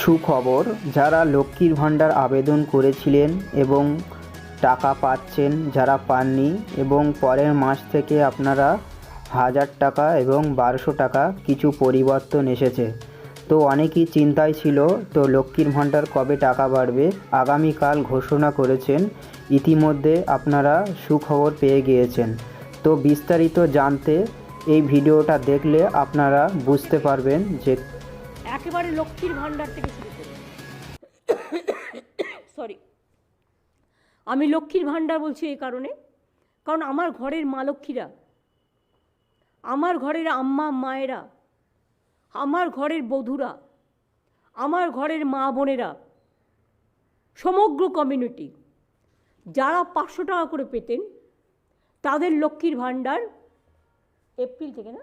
সুখবর, যারা লক্ষ্মীর ভাণ্ডার আবেদন করেছিলেন এবং টাকা পাচ্ছেন, যারা পাননি এবং পরের মাস থেকে আপনারা হাজার টাকা এবং বারোশো টাকা কিছু পরিবর্তন এসেছে। তো অনেকেই চিন্তায় ছিল, তো লক্ষ্মীর ভাণ্ডার কবে টাকা বাড়বে? আগামীকাল ঘোষণা করেছেন, ইতিমধ্যে আপনারা সুখবর পেয়ে গিয়েছেন। তো বিস্তারিত জানতে এই ভিডিওটা দেখলে আপনারা বুঝতে পারবেন যে একেবারে লক্ষ্মীর ভাণ্ডার থেকে শুরু করি। সরি আমি লক্ষ্মীর ভাণ্ডার বলছি এই কারণে। কারণ আমার ঘরের মা লক্ষ্মীরা, আমার ঘরের আম্মা মায়েরা, আমার ঘরের বধূরা, আমার ঘরের মা বোনেরা, সমগ্র কমিউনিটি যারা পাঁচশো টাকা করে পেতেন, তাদের লক্ষ্মীর ভাণ্ডার এপ্রিল থেকে না?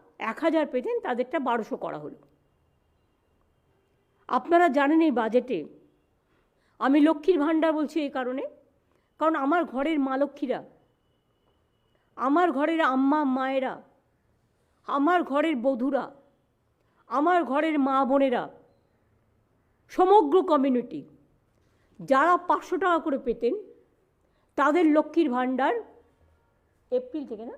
এক হাজার পেতেন তাদেরটা বারোশো করা হলো। আপনারা জানেন এই বাজেটে? আমি লক্ষ্মীর ভাণ্ডার বলছি এই কারণে। কারণ আমার ঘরের মা লক্ষ্মীরা, আমার ঘরের আম্মা মায়েরা, আমার ঘরের বধূরা, আমার ঘরের মা বোনেরা, সমগ্র কমিউনিটি, যারা পাঁচশো টাকা করে পেতেন, তাদের লক্ষ্মীর ভাণ্ডার এপ্রিল থেকে না?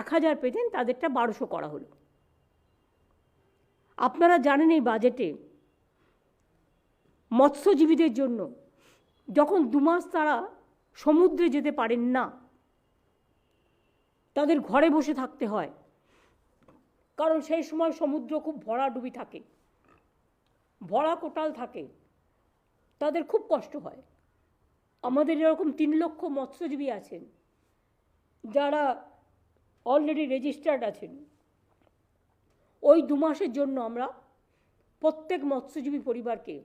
এক হাজার পেতেন তাদেরটা বারোশো করা হলো। আপনারা জানেন এই বাজেটে মৎস্যজীবীদের জন্য যখন দু মাস তারা সমুদ্রে যেতে পারেন না, তাদের ঘরে বসে থাকতে হয়। কারণ সেই সময় সমুদ্র খুব ভরাডুবি থাকে, ভরা কোটাল থাকে, তাদের খুব কষ্ট হয়। আমাদের এরকম তিন লক্ষ মৎস্যজীবী আছেন, যারা অলরেডি রেজিস্টার্ড আছেন। ওই দু মাসের জন্য আমরা প্রত্যেক মৎস্যজীবী পরিবারকে